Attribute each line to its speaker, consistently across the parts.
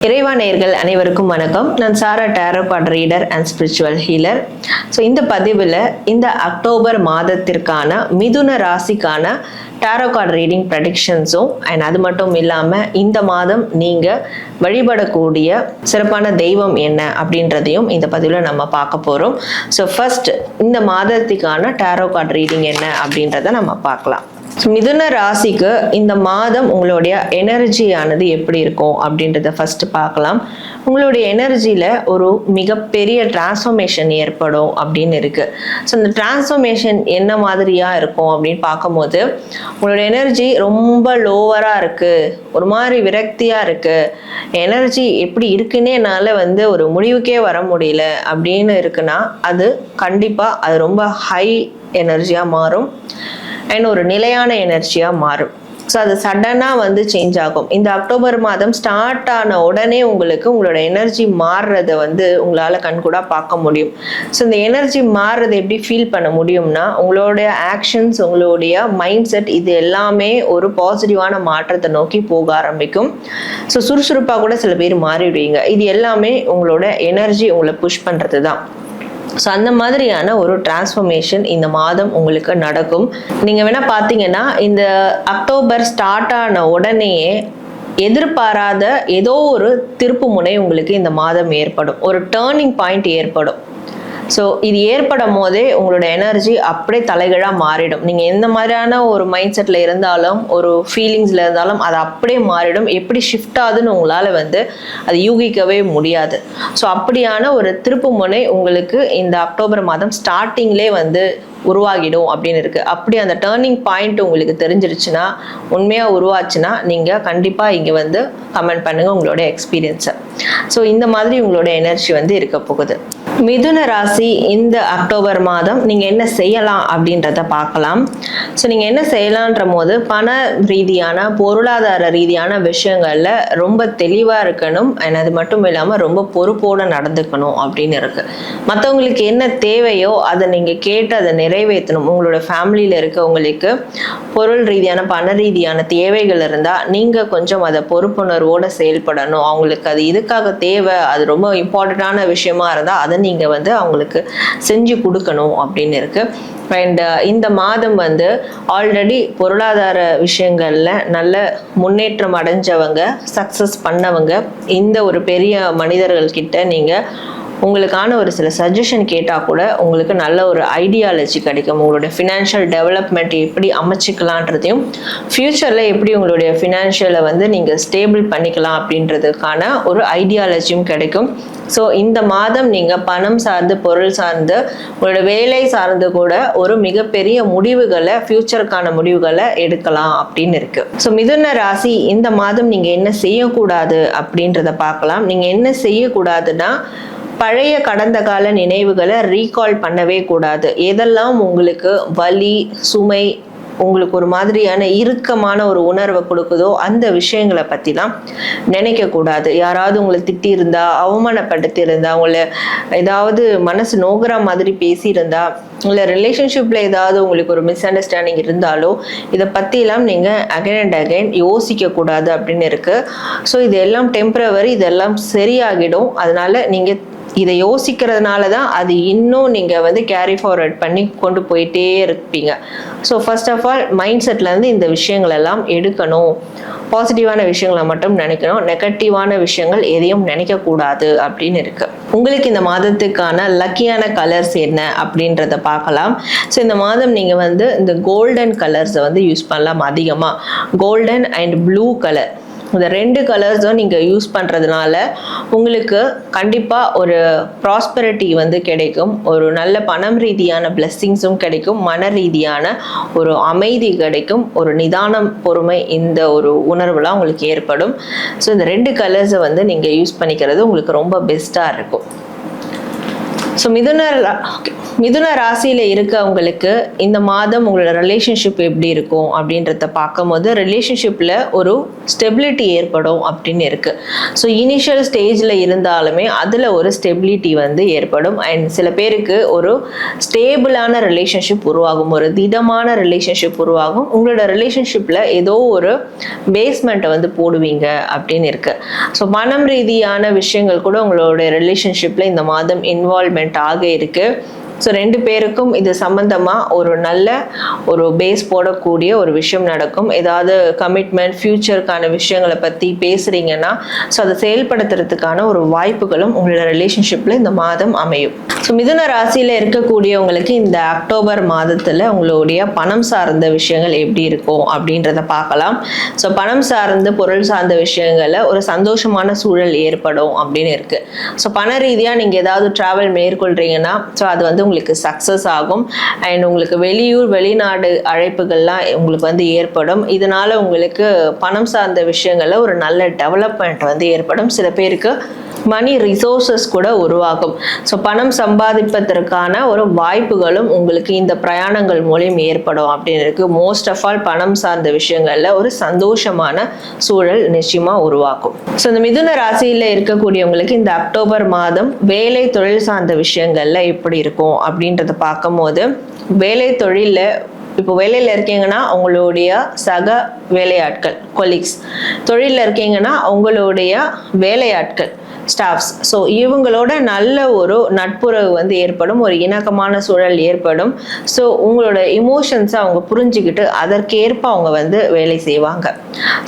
Speaker 1: இறைவா நேயர்கள் அனைவருக்கும் வணக்கம். நான் Sara tarot card reader and spiritual healer so இந்த பதிவில் இந்த அக்டோபர் மாதத்திற்கான மிதுன ராசிக்கான டேரோ கார்ட் ரீடிங் ப்ரெடிக்ஷன்ஸும் அண்ட் அது மட்டும் இல்லாமல் இந்த மாதம் நீங்கள் வழிபடக்கூடிய சிறப்பான தெய்வம் என்ன அப்படின்றதையும் இந்த பதிவில் நம்ம பார்க்க போகிறோம் ஸோ ஃபர்ஸ்ட் இந்த மாதத்துக்கான டேரோ கார்ட் ரீடிங் என்ன அப்படின்றத நம்ம பார்க்கலாம். மிதுன ராசிக்கு இந்த மாதம் உங்களுடைய எனர்ஜியானது எப்படி இருக்கும் அப்படின்றத ஃபர்ஸ்ட் பார்க்கலாம். உங்களுடைய எனர்ஜியில் ஒரு மிகப்பெரிய டிரான்ஸ்ஃபர்மேஷன் ஏற்படும் அப்படின்னு இருக்கு. ஸோ இந்த டிரான்ஸ்ஃபர்மேஷன் என்ன மாதிரியா இருக்கும் அப்படின்னு பார்க்கும்போது உங்களோட எனர்ஜி ரொம்ப லோவராக இருக்கு. ஒரு மாதிரி விரக்தியாக இருக்கு. எனர்ஜி எப்படி இருக்குன்னே என்னால் வந்து ஒரு முடிவுக்கே வர முடியல அப்படின்னு இருக்குன்னா அது கண்டிப்பாக அது ரொம்ப ஹை எனர்ஜியாக மாறும். அண்ட் ஒரு நிலையான எனர்ஜியாக மாறும். ஸோ அது சடனாக வந்து சேஞ்ச் ஆகும். இந்த அக்டோபர் மாதம் ஸ்டார்ட் ஆன உடனே உங்களுக்கு உங்களோட எனர்ஜி மாறுறத வந்து உங்களால் கண்கூடாக பார்க்க முடியும். ஸோ இந்த எனர்ஜி மாறுறதை எப்படி ஃபீல் பண்ண முடியும்னா உங்களுடைய ஆக்ஷன்ஸ் உங்களுடைய மைண்ட் செட் இது எல்லாமே ஒரு பாசிட்டிவான மாற்றத்தை நோக்கி போக ஆரம்பிக்கும். ஸோ சுறுசுறுப்பாக கூட சில பேர் மாறிடுவீங்க. இது எல்லாமே உங்களோட எனர்ஜி உங்களை புஷ் பண்ணுறது தான் ஸோ அந்த மாதிரியான ஒரு டிரான்ஸ்ஃபர்மேஷன் இந்த மாதம் உங்களுக்கு நடக்கும். நீங்கள் வேணால் பார்த்தீங்கன்னா இந்த அக்டோபர் ஸ்டார்ட் ஆன உடனேயே எதிர்பாராத ஏதோ ஒரு திருப்பு முனை உங்களுக்கு இந்த மாதம் ஏற்படும். ஒரு டேர்னிங் பாயிண்ட் ஏற்படும். ஸோ இது ஏற்படும் போதே உங்களோட எனர்ஜி அப்படியே தலைகீழாக மாறிடும். நீங்கள் எந்த மாதிரியான ஒரு மைண்ட் செட்டில் இருந்தாலும் ஒரு ஃபீலிங்ஸில் இருந்தாலும் அது அப்படியே மாறிடும். எப்படி ஷிஃப்ட் ஆகுதுன்னு உங்களால் வந்து அது யூகிக்கவே முடியாது. ஸோ அப்படியான ஒரு திருப்பு முனை உங்களுக்கு இந்த அக்டோபர் மாதம் ஸ்டார்டிங்லேயே வந்து உருவாகிடும் அப்படின்னு இருக்கு. அப்படி அந்த டேர்னிங் பாயிண்ட் உங்களுக்கு தெரிஞ்சிருச்சுன்னா உண்மையாக உருவாச்சுன்னா நீங்கள் கண்டிப்பாக இங்கே வந்து கமெண்ட் பண்ணுங்கள் உங்களோட எக்ஸ்பீரியன்ஸை ஸோ இந்த மாதிரி உங்களோட எனர்ஜி வந்து இருக்க போகுது. மிதுன ராசி இந்த அக்டோபர் மாதம் நீங்கள் என்ன செய்யலாம் அப்படின்றத பார்க்கலாம். ஸோ நீங்கள் என்ன செய்யலான்ற போது பண ரீதியான பொருளாதார ரீதியான விஷயங்களில் ரொம்ப தெளிவாக இருக்கணும். And அது மட்டும் இல்லாமல் ரொம்ப பொறுப்போடு நடந்துக்கணும் அப்படின்னு இருக்கு. மற்றவங்களுக்கு என்ன தேவையோ அதை நீங்கள் கேட்டு அதை நிறைவேற்றணும். உங்களோட ஃபேமிலியில் இருக்கவங்களுக்கு பொருள் ரீதியான பண ரீதியான தேவைகள் இருந்தால் நீங்கள் கொஞ்சம் அதை பொறுப்புணர்வோடு செயல்படணும். அவங்களுக்கு அது இதுக்காக தேவை? அது ரொம்ப இம்பார்ட்டண்ட்டான விஷயமா இருந்தால் அதை நீங்கள் நீங்கள் வந்து அவங்களுக்கு செஞ்சு கொடுக்கணும் அப்படின்னு இருக்கு. அண்ட் uh, இந்த மாதம் வந்து ஆல்ரெடி பொருளாதார விஷயங்களில் நல்ல முன்னேற்றம் அடைஞ்சவங்க சக்ஸஸ் பண்ணவங்க இந்த ஒரு பெரிய மனிதர்கள்கிட்ட நீங்கள் உங்களுக்கான ஒரு சில சஜஷன் கேட்டால் கூட உங்களுக்கு நல்ல ஒரு ஐடியாலஜி கிடைக்கும். உங்களுடைய ஃபினான்ஷியல் டெவலப்மெண்ட் எப்படி அமைச்சிக்கலான்றதையும் ஃப்யூச்சரில் எப்படி உங்களுடைய ஃபினான்ஷியலை வந்து நீங்கள் ஸ்டேபிள் பண்ணிக்கலாம் அப்படின்றதுக்கான ஒரு ஐடியாலஜியும் கிடைக்கும். ஸோ இந்த மாதம் நீங்கள் பணம் சார்ந்து பொருள் சார்ந்து உங்களோட வேலை சார்ந்து கூட ஒரு மிகப்பெரிய முடிவுகளை ஃப்யூச்சருக்கான முடிவுகளை எடுக்கலாம் அப்படின்னு இருக்கு. ஸோ மிதுன ராசி இந்த மாதம் நீங்கள் என்ன செய்யக்கூடாது அப்படின்றத பார்க்கலாம். நீங்கள் என்ன செய்யக்கூடாதுன்னா பழைய கடந்த கால நினைவுகளை ரீகால் பண்ணவே கூடாது. எதெல்லாம் உங்களுக்கு வலி சுமை உங்களுக்கு ஒரு மாதிரியான இறுக்கமான ஒரு உணர்வை கொடுக்குதோ அந்த விஷயங்களை பற்றிலாம் நினைக்கக்கூடாது யாராவது உங்களை திட்டியிருந்தா அவமானப்படுத்தியிருந்தா உங்களை ஏதாவது மனசு நோகிற மாதிரி பேசியிருந்தா இல்லை ரிலேஷன்ஷிப்பில் ஏதாவது உங்களுக்கு ஒரு மிஸ் அண்டர்ஸ்டாண்டிங் இருந்தாலோ இதை பற்றிலாம் நீங்கள் அகைன் அண்ட் அகைன் யோசிக்கக்கூடாது அப்படின்னு இருக்குது ஸோ இது எல்லாம் டெம்பரவரி இதெல்லாம் சரியாகிடும். அதனால் நீங்கள் இதை யோசிக்கிறதுனால தான் அது இன்னும் நீங்கள் வந்து கேரி ஃபார்வர்ட் பண்ணி கொண்டு போயிட்டே இருப்பீங்க. So first of all mind செட்லேருந்து இந்த விஷயங்கள் எல்லாம் எடுக்கணும். பாசிட்டிவான விஷயங்களை மட்டும் நினைக்கணும். நெகட்டிவான விஷயங்கள் எதையும் நினைக்கக்கூடாது அப்படின்னு இருக்குது உங்களுக்கு இந்த மாதத்துக்கான லக்கியான கலர்ஸ் என்ன அப்படின்றத பார்க்கலாம். ஸோ இந்த மாதம் நீங்கள் வந்து இந்த கோல்டன் கலர்ஸை வந்து யூஸ் பண்ணலாம் அதிகமாக கோல்டன் அண்ட் ப்ளூ கலர் இந்த ரெண்டு கலர்ஸும் நீங்கள் யூஸ் பண்ணுறதுனால உங்களுக்கு கண்டிப்பாக ஒரு ப்ராஸ்பரிட்டி வந்து கிடைக்கும். ஒரு நல்ல பணம் ரீதியான பிளெஸ்ஸிங்ஸும் கிடைக்கும். மன ரீதியான ஒரு அமைதி கிடைக்கும். ஒரு நிதானம் பொறுமை இந்த ஒரு உணர்வுலாம் உங்களுக்கு ஏற்படும். ஸோ இந்த ரெண்டு கலர்ஸை வந்து நீங்கள் யூஸ் பண்ணிக்கிறது உங்களுக்கு ரொம்ப பெஸ்ட்டாக இருக்கும். ஸோ மிதுன ஓகே. மிதுன ராசியில இருக்கவங்களுக்கு இந்த மாதம் உங்களோட ரிலேஷன்ஷிப் எப்படி இருக்கும் அப்படின்றத பார்க்கும்போது ரிலேஷன்ஷிப்ல ஒரு ஸ்டெபிலிட்டி ஏற்படும் அப்படின்னு இருக்கு. ஸோ இனிஷியல் ஸ்டேஜில் இருந்தாலுமே அதில் ஒரு ஸ்டெபிலிட்டி வந்து ஏற்படும். அண்ட் சில பேருக்கு ஒரு ஸ்டேபிளான ரிலேஷன்ஷிப் உருவாகும். ஒரு திடமான ரிலேஷன்ஷிப் உருவாகும். உங்களோட ரிலேஷன்ஷிப்பில் ஏதோ ஒரு பேஸ்மெண்ட்டை வந்து போடுவீங்க அப்படின்னு இருக்கு. ஸோ மனம் ரீதியான விஷயங்கள் கூட உங்களோட ரிலேஷன்ஷிப்பில் இந்த மாதம் இன்வால்மெண்ட் ஆக இருக்குது ஸோ ரெண்டு பேருக்கும் இது சம்மந்தமாக ஒரு நல்ல ஒரு பேஸ் போடக்கூடிய ஒரு விஷயம் நடக்கும். ஏதாவது கமிட்மெண்ட் ஃப்யூச்சருக்கான விஷயங்களை பற்றி பேசுகிறீங்கன்னா ஸோ அதை செயல்படுத்துறதுக்கான ஒரு வாய்ப்புகளும் உங்களோட ரிலேஷன்ஷிப்பில் இந்த மாதம் அமையும். ஸோ மிதுன ராசியில் இருக்கக்கூடியவங்களுக்கு இந்த அக்டோபர் மாதத்தில் உங்களுடைய பணம் சார்ந்த விஷயங்கள் எப்படி இருக்கும் அப்படின்றத பார்க்கலாம். ஸோ பணம் சார்ந்து பொருள் சார்ந்த விஷயங்களில் ஒரு சந்தோஷமான சூழல் ஏற்படும் அப்படின்னு இருக்குது ஸோ பண ரீதியாக நீங்கள் ஏதாவது ட்ராவல் மேற்கொள்கிறீங்கன்னா ஸோ அது வந்து உங்களுக்கு சக்ஸஸ் ஆகும். அண்ட் உங்களுக்கு வெளியூர் வெளிநாடு அழைப்புகள்லாம் உங்களுக்கு வந்து ஏற்படும். இதனால உங்களுக்கு பணம் சார்ந்த விஷயங்கள்ல ஒரு நல்ல டெவலப்மெண்ட் வந்து ஏற்படும். சில பேருக்கு மணி ரிசோர்சஸ் கூட உருவாகும். ஸோ பணம் சம்பாதிப்பதற்கான ஒரு வாய்ப்புகளும் உங்களுக்கு இந்த பிரயாணங்கள் மூலியம் ஏற்படும் அப்படின்னு இருக்கு. மோஸ்ட் ஆஃப் ஆல் பணம் சார்ந்த விஷயங்கள்ல ஒரு சந்தோஷமான சூழல் நிச்சயமா உருவாக்கும். ஸோ இந்த மிதுன ராசியில இருக்கக்கூடியவங்களுக்கு இந்த அக்டோபர் மாதம் வேலை தொழில் சார்ந்த விஷயங்கள்ல எப்படி இருக்கும். அப்படின்றத பார்க்கும்போது வேலை தொழிலில் இப்போ வேலையில் இருக்கீங்கன்னா உங்களுடைய சக வேலையாட்கள் கொலீக்ஸ் தொழிலில் இருக்கீங்கன்னா உங்களுடைய வேலையாட்கள். ஸ்டாஃப்ஸ் ஸோ இவங்களோட நல்ல ஒரு நட்புறவு வந்து ஏற்படும் ஒரு இணக்கமான சூழல் ஏற்படும். ஸோ உங்களோட இமோஷன்ஸை அவங்க புரிஞ்சுக்கிட்டு அதற்கேற்ப அவங்க வந்து வேலை செய்வாங்க.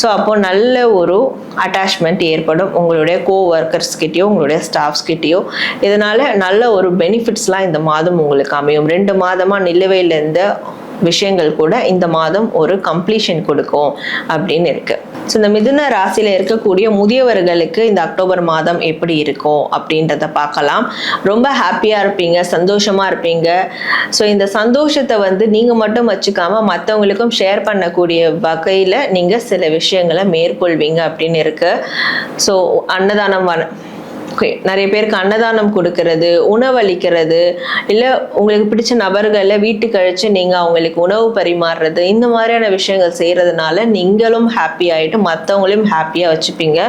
Speaker 1: ஸோ அப்போ நல்ல ஒரு அட்டாச்மெண்ட் ஏற்படும் உங்களுடைய கோ ஒர்க்கர்ஸ்கிட்டயோ உங்களுடைய ஸ்டாஃப்ஸ்கிட்டயோ இதனால நல்ல ஒரு பெனிஃபிட்ஸ்லாம் இந்த மாதம் உங்களுக்கு அமையும். ரெண்டு மாதமாக நிலுவையில் இருந்த விஷயங்கள் கூட இந்த மாதம் ஒரு கம்ப்ளீஷன் கொடுக்கும் அப்படின்னு இருக்குது ஸோ இந்த மிதுன ராசியில இருக்கக்கூடிய முதியவர்களுக்கு இந்த அக்டோபர் மாதம் எப்படி இருக்கும் அப்படின்றத பார்க்கலாம். ரொம்ப ஹாப்பியாக இருப்பீங்க சந்தோஷமா இருப்பீங்க. ஸோ இந்த சந்தோஷத்தை வந்து நீங்க மட்டும் வச்சுக்காம மற்றவங்களுக்கும் ஷேர் பண்ணக்கூடிய வகையில் நீங்க சில விஷயங்களை மேற்கொள்வீங்க அப்படின்னு இருக்கு. ஸோ அன்னதானம் ஓகே நிறைய பேருக்கு அன்னதானம் கொடுக்கறது உணவளிக்கிறது இல்லை உங்களுக்கு பிடிச்ச நபர்களை வீட்டுக்கு அழைச்சு நீங்கள் அவங்களுக்கு உணவு பரிமாறுறது இந்த மாதிரியான விஷயங்கள் செய்கிறதுனால நீங்களும் ஹாப்பி ஆகிட்டு மற்றவங்களையும் ஹாப்பியாக வச்சுப்பீங்க.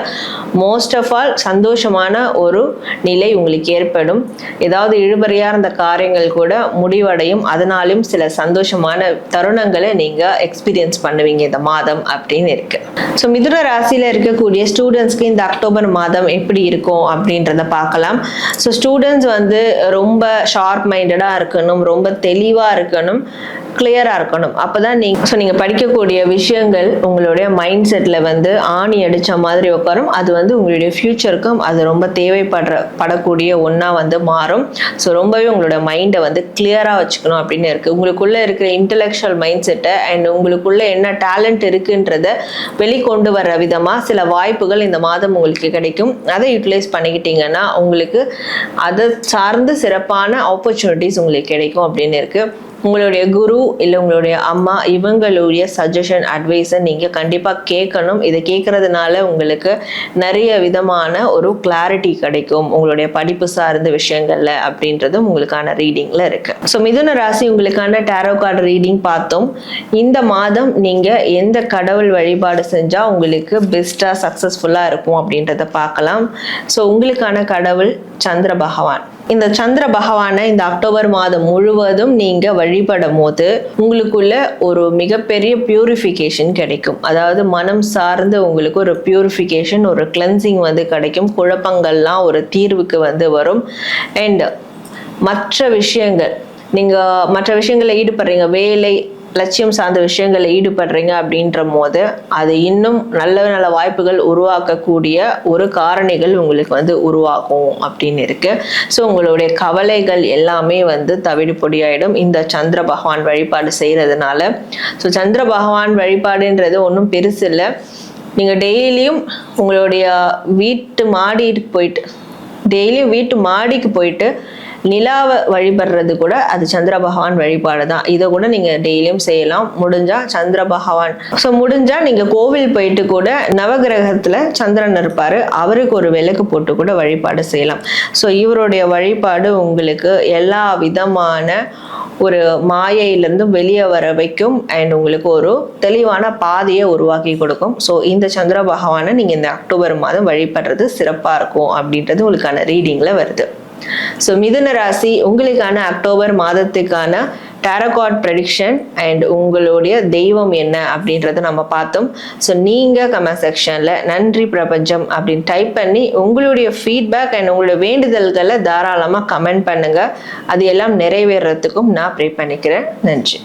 Speaker 1: மோஸ்ட் ஆஃப் ஆல் சந்தோஷமான ஒரு நிலை உங்களுக்கு ஏற்படும். ஏதாவது இழுபறியாக இருந்த காரியங்கள் கூட முடிவடையும். அதனாலும் சில சந்தோஷமான தருணங்களை நீங்கள் எக்ஸ்பீரியன்ஸ் பண்ணுவீங்க இந்த மாதம் அப்படின்னு இருக்குது ஸோ மிதுன ராசியில் இருக்கக்கூடிய ஸ்டூடெண்ட்ஸ்க்கு இந்த அக்டோபர் மாதம் எப்படி இருக்கும் அப்படின்னு அப்படின்றத பார்க்கலாம். ஸோ ஸ்டூடெண்ட்ஸ் வந்து ரொம்ப ஷார்ப் மைண்டடாக இருக்கணும் ரொம்ப தெளிவாக இருக்கணும் கிளியராக இருக்கணும். அப்போ தான் நீங்கள் ஸோ நீங்கள் படிக்கக்கூடிய விஷயங்கள் உங்களுடைய மைண்ட் செட்டில் வந்து ஆணி அடித்த மாதிரி உட்காரும். அது வந்து உங்களுடைய ஃப்யூச்சருக்கும் அது ரொம்ப தேவைப்படுற படக்கூடிய ஒன்றா வந்து மாறும். ஸோ ரொம்பவே உங்களோட மைண்டை வந்து கிளியராக வச்சுக்கணும் அப்படின்னு இருக்குது உங்களுக்குள்ளே இருக்கிற இன்டலெக்சுவல் மைண்ட் செட்டை அண்ட் உங்களுக்குள்ளே என்ன டேலண்ட் இருக்குன்றத வெளிக்கொண்டு வர விதமாக சில வாய்ப்புகள் இந்த மாதம் உங்களுக்கு கிடைக்கும். அதை யூட்டிலைஸ் பண்ணிட்டீங்கன்னா உங்களுக்கு அதை சார்ந்து சிறப்பான ஆப்பர்ச்சுனிட்டிஸ் உங்களுக்கு கிடைக்கும் அப்படின்னு இருக்குது உங்களுடைய குரு இல்லை உங்களுடைய அம்மா இவங்களுடைய சஜஷன் அட்வைஸை நீங்கள் கண்டிப்பாக கேட்கணும். இதை கேட்கறதுனால உங்களுக்கு நிறைய விதமான ஒரு கிளாரிட்டி கிடைக்கும். உங்களுடைய படிப்பு சார்ந்த விஷயங்கள்ல அப்படின்றதும் உங்களுக்கான ரீடிங்கில் இருக்கு. ஸோ மிதுன ராசி உங்களுக்கான டேரோ கார்டு ரீடிங் பார்த்தோம். இந்த மாதம் நீங்கள் எந்த கடவுள் வழிபாடு செஞ்சால் உங்களுக்கு பெஸ்ட்டாக சக்ஸஸ்ஃபுல்லாக இருக்கும் அப்படின்றத பார்க்கலாம். ஸோ உங்களுக்கான கடவுள் சந்திர பகவான். இந்த சந்திர பகவானை இந்த அக்டோபர் மாதம் முழுவதும் நீங்க வழிபடும் போது உங்களுக்குள்ள ஒரு மிகப்பெரிய பியூரிஃபிகேஷன் கிடைக்கும். அதாவது மனம் சார்ந்து உங்களுக்கு ஒரு பியூரிஃபிகேஷன் ஒரு கிளென்சிங் வந்து கிடைக்கும். குழப்பங்கள்லாம் ஒரு தீர்வுக்கு வந்து வரும். அண்ட் மற்ற விஷயங்கள் நீங்க மற்ற விஷயங்களில் ஈடுபடுறீங்க. வேலை லட்சியம் சார்ந்த விஷயங்களில் ஈடுபடுறீங்க அப்படின்ற போது அது இன்னும் நல்ல நல்ல வாய்ப்புகள் உருவாக்கக்கூடிய ஒரு காரணிகள் உங்களுக்கு வந்து உருவாகும் அப்படின்னு இருக்கு. ஸோ உங்களுடைய கவலைகள் எல்லாமே வந்து தவிடு பொடியாயிடும் இந்த சந்திர பகவான் வழிபாடு செய்கிறதுனால ஸோ சந்திர பகவான் வழிபாடுன்றது ஒன்றும் பெருசு இல்லை. நீங்கள் டெய்லியும் உங்களுடைய வீட்டு மாடிக்கு போயிட்டு டெய்லியும் வீட்டு மாடிக்கு போயிட்டு நிலாவை வழிபடுறது கூட அது சந்திர பகவான் வழிபாடு தான். இதை கூட நீங்கள் டெய்லியும் செய்யலாம். முடிஞ்சா சந்திர பகவான். ஸோ முடிஞ்சா நீங்கள் கோவில் போயிட்டு கூட நவகிரகத்தில் சந்திரன் இருப்பார். அவருக்கு ஒரு விளக்கு போட்டு கூட வழிபாடு செய்யலாம். ஸோ இவருடைய வழிபாடு உங்களுக்கு எல்லா விதமான ஒரு மாயையிலேருந்து வெளியே வர வைக்கும். அண்ட் உங்களுக்கு ஒரு தெளிவான பாதையை உருவாக்கி கொடுக்கும். ஸோ இந்த சந்திர பகவானை நீங்கள் இந்த அக்டோபர் மாதம் வழிபடுறது சிறப்பாக இருக்கும் அப்படின்றது உங்களுக்கான ரீடிங்கில் வருது. ஸோ மிதுன ராசி உங்களுக்கான அக்டோபர் மாதத்துக்கான டேரகாட் ப்ரெடிக்ஷன் அண்ட் உங்களுடைய தெய்வம் என்ன அப்படின்றத நம்ம பார்த்தோம். ஸோ நீங்கள் கமெண்ட் செக்ஷனில் நன்றி பிரபஞ்சம் அப்படின்னு டைப் பண்ணி உங்களுடைய ஃபீட்பேக் அண்ட் உங்களுடைய வேண்டுதல்களை தாராளமாக கமெண்ட் பண்ணுங்கள் அது எல்லாம் நிறைவேறத்துக்கும் நான் ப்ரே பண்ணிக்கிறேன். நன்றி.